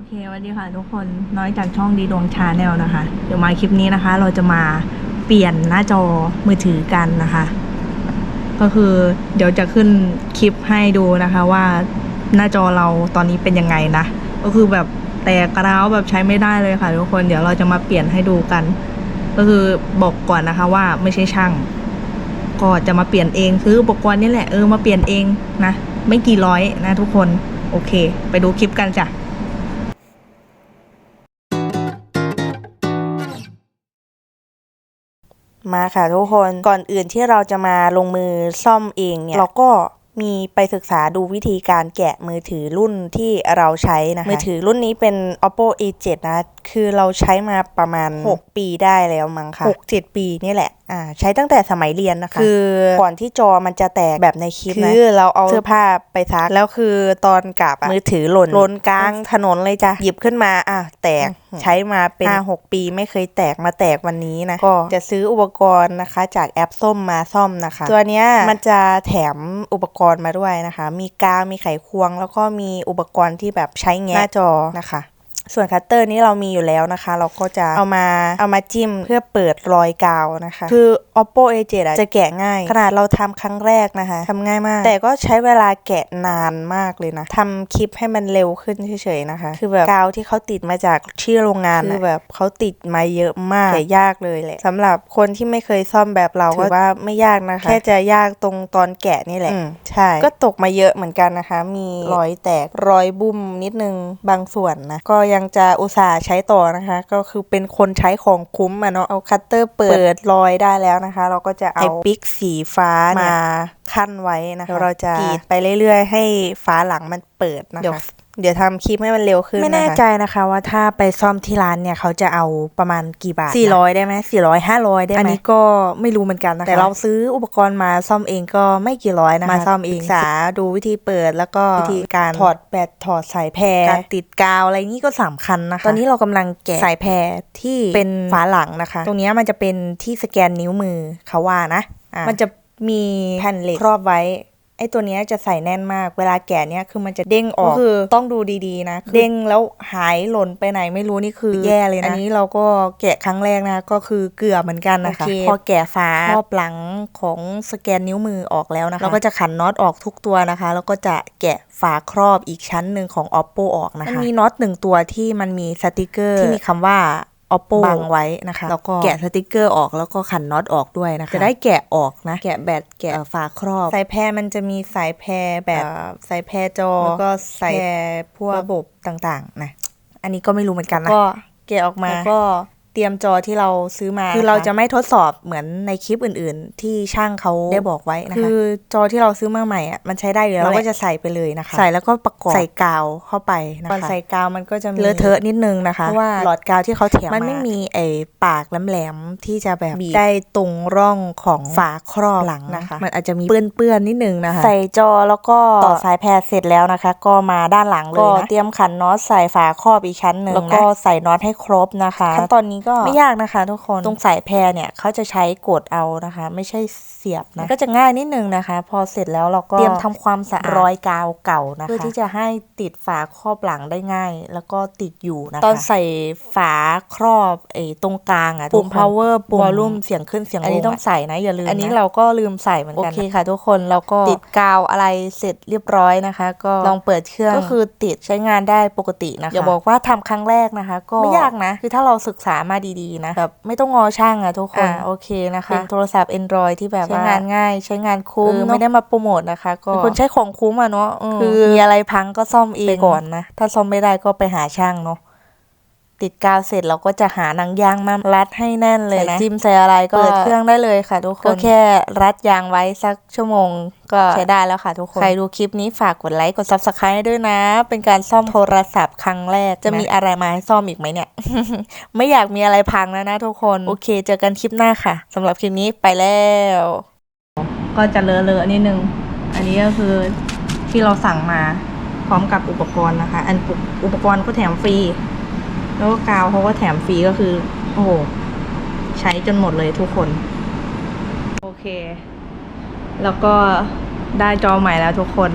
อเคสวัสดีค่ะทุกคนน้อยจากช่องดีดวงชาแนลนะคะ เดี๋ยวมาคลิปนี้นะคะ เราจะมาเปลี่ยนหน้าจอมือถือกันนะคะ ก็คือเดี๋ยวจะขึ้นคลิปให้ดูนะคะว่าหน้าจอเราตอนนี้เป็นยังไงนะ ก็คือแบบแตกกร้าวแบบใช้ไม่ได้เลยค่ะ ทุกคนเดี๋ยวเราจะมาเปลี่ยนให้ดูกัน ก็คือบอกก่อนนะคะว่าไม่ใช่ช่าง ก็จะมาเปลี่ยนเองซื้ออุปกรณ์นี่แหละเออมาเปลี่ยนเองนะไม่กี่ร้อยนะทุกคนโอเค ไปดูคลิปกันจ้ะ มาค่ะทุกคนก่อนอื่นที่เราจะมาลงมือซ่อมเองเนี่ยเราก็มีไปศึกษาดูวิธีการแกะมือถือรุ่นที่เราใช้นะคะมือถือรุ่นนี้เป็น oppo a7 นะ คือเราใช้มาประมาณ 6 ปีได้แล้วมั้งค่ะ6 7 ปีนี่แหละอ่าใช้ตั้งแต่สมัยเรียนนะคะ คือก่อนที่จอมันจะแตกแบบในคลิปนะคือเราเอาเสื้อผ้าไปซักแล้วคือตอนกลับอะมือถือหล่นหล่นกลางถนนเลยจ้ะหยิบขึ้นมาอะแตก ใช้มาเป็นห้าหกปีไม่เคยแตกมาแตกวันนี้นะ ก็จะซื้ออุปกรณ์นะคะ จากแอปส้มมาซ่อมนะคะ ตัวเนี้ยมันจะแถมอุปกรณ์มาด้วยนะคะ มีกาวมีไขควง แล้วก็มีอุปกรณ์ที่แบบใช้แงะหน้าจอนะคะ ส่วนคัตเตอร์นี้เรามีอยู่แล้วนะคะ เราก็จะเอามาเอามาจิ้มเพื่อเปิดรอยกาวนะคะ คือ oppo a7 อะจะแกะง่าย ขนาดเราทำครั้งแรกนะคะทำง่ายมาก แต่ก็ใช้เวลาแกะนานมากเลยนะทำคลิปให้มันเร็วขึ้นเฉยๆนะคะ คือแบบกาวที่เขาติดมาจากที่โรงงานคือแบบเขาติดมาเยอะมากแกะยากเลยแหละสำหรับคนที่ไม่เคยซ่อมแบบเราถือว่าไม่ยากนะคะ แค่จะยากตรงตอนแกะนี่แหละใช่ก็ตกมาเยอะเหมือนกันนะคะ มีรอยแตกรอยบุ้มนิดนึงบางส่วนนะก็ยังจะอุตส่าห์ใช้ต่อนะคะ ก็คือเป็นคนใช้ของคุ้มอะเนาะเอาคัตเตอร์เปิดรอยได้แล้วนะคะ เราก็จะเอาไอ้ปิ๊กสีฟ้ามา ขั้นไว้นะคะเราจะกรีดไปเรื่อยๆ ให้ฝาหลังมันเปิดนะคะเดี๋ยวเดี๋ยวทำคลิปให้มันเร็วขึ้น ไม่แน่ใจนะคะว่าถ้าไปซ่อมที่ร้านเนี่ย เขาจะเอาประมาณกี่บาท 400 ได้ไหม400 500ได้ไหมอันนี้ก็ไม่รู้เหมือนกันนะคะ แต่เราซื้ออุปกรณ์มาซ่อมเองก็ไม่กี่ร้อยนะคะ มาซ่อมเองศึกษาดูวิธีเปิดแล้วก็วิธีการถอดแบตถอดสายแพรการติดกาวอะไรนี่ก็สำคัญนะคะ ตอนนี้เรากำลังแกะสายแพรที่เป็นฝาหลังนะคะ ตรงเนี้ยมันจะเป็นที่สแกนนิ้วมือเขาว่านะอะมันจะ มีแผ่นเหล็กครอบไว้ไอ้ตัวเนี้ยจะใส่แน่นมาก เวลาแกะเนี่ยคือมันจะเด้งออกคือต้องดูดีๆนะ เด้งแล้วหายหล่นไปไหนไม่รู้นี่คือแย่เลยนะ อันนี้เราก็แกะครั้งแรกนะ ก็คือเกือบเหมือนกันนะคะ พอแกะฝาครอบหลังของสแกนนิ้วมือออกแล้วนะคะ เราก็จะขันน็อตออกทุกตัวนะคะ แล้วก็จะแกะฝาครอบอีกชั้นหนึ่งของ oppo ออกนะคะ มันมีน็อตหนึ่งตัวที่มันมีสติกเกอร์ที่มีคำว่า oppo บังไว้นะคะ แล้วก็แกะสติกเกอร์ออกแล้วก็ขันน็อตออกด้วยนะคะ จะได้แกะออกนะ แกะแบตแกะฝาครอบ สายแพรมันจะมีสายแพรแบบสายแพรจอ แล้วก็สายแพรพวกระบบต่างๆนะ อันนี้ก็ไม่รู้เหมือนกันนะก็แกะออกมาแล้วก็เต รียมจอที่เราซื้อมา คือเราจะไม่ทดสอบเหมือนในคลิปอื่น ๆ ที่ช่างเขาได้บอกไว้นะคะคือจอที่เราซื้อมาใหม่อะมันใช้ได้อยู่แล้วเราก็จะใส่ไปเลยนะคะ ใส่แล้วก็ประกอบใส่กาวเข้าไปนะคะตอนใส่กาวมันก็จะมีเลอะเทอะนิดนึงนะคะเพราะว่าหลอดกาวที่เขาแถมมันไม่มีไอ้ปากแหลมๆที่จะแบบบีบได้ตรงร่องของฝาครอบหลังนะคะ มันอาจจะมีเปื้อนๆนิดนึงนะคะ ใส่จอแล้วก็ต่อสายแพรเสร็จแล้วนะคะ ก็มาด้านหลังเลยนะเตรียมขันน็อตใส่ฝาครอบอีกชั้นหนึ่งแล้วก็ใส่น็อตให้ครบนะคะขั้นตอนนี้ก็ไม่ยากนะคะ ทุกคนตรงสายแพรเนี่ยเขาจะใช้กดเอานะคะ ไม่ใช่เสียบนะก็จะง่ายนิดนึงนะคะ พอเสร็จแล้วเราก็เตรียมทำความสะอาดรอยกาวเก่านะคะเพื่อที่จะให้ติดฝาครอบหลังได้ง่าย แล้วก็ติดอยู่นะคะตอนใส่ฝาครอบไอ้ตรงกลางอะปุ่ม power ปุ่ม volume เสียงขึ้นเสียงลงอันนี้ต้องใส่นะอย่าลืมอันนี้เราก็ลืมใส่เหมือนกันโอเคค่ะ ทุกคนเราก็ติดกาวอะไรเสร็จเรียบร้อยนะคะ ก็ลองเปิดเครื่องก็คือติดใช้งานได้ปกตินะคะอย่าบอกว่าทำครั้งแรกนะคะ ก็ไม่ยากนะ คือถ้าเราศึกษามาดีๆนะแบบไม่ต้องงอช่างอะทุกคนโอเคนะคะเป็นโทรศัพท์ Android ที่แบบใช้งานง่าย ใช้งานคุ้มไม่ได้มาโปรโมทนะคะ ก็เป็นคนใช้ของคุ้มอะเนาะคือมีอะไรพังก็ซ่อมเองก่อนนะ ถ้าซ่อมไม่ได้ก็ไปหาช่างเนาะ ติดกาวเสร็จเราก็จะหาหนังยางมารัดให้แน่นเลยนะจิ้มใส่อะไรก็เปิดเครื่องได้เลยค่ะทุกคนก็แค่รัดยางไว้สักชั่วโมงก็ใช้ได้แล้วค่ะทุกคน ใครดูคลิปนี้ฝากกดไลค์กด subscribe ให้ด้วยนะ เป็นการซ่อมโทรศัพท์ครั้งแรก จะมีอะไรมาให้ซ่อมอีกไหมเนี่ย ไม่อยากมีอะไรพังแล้วนะทุกคน โอเค เจอกันคลิปหน้าค่ะสำหรับคลิปนี้ไปแล้ว ก็จะเลอะๆนิดนึง อันนี้ก็คือที่เราสั่งมาพร้อมกับอุปกรณ์นะคะ อันอุปอุปกรณ์ก็แถมฟรี แล้วก็กาวเขาก็แถมฟรีก็คือ โอ้โห ใช้จนหมดเลยทุกคน โอเค แล้วก็ได้จอใหม่แล้วทุกคน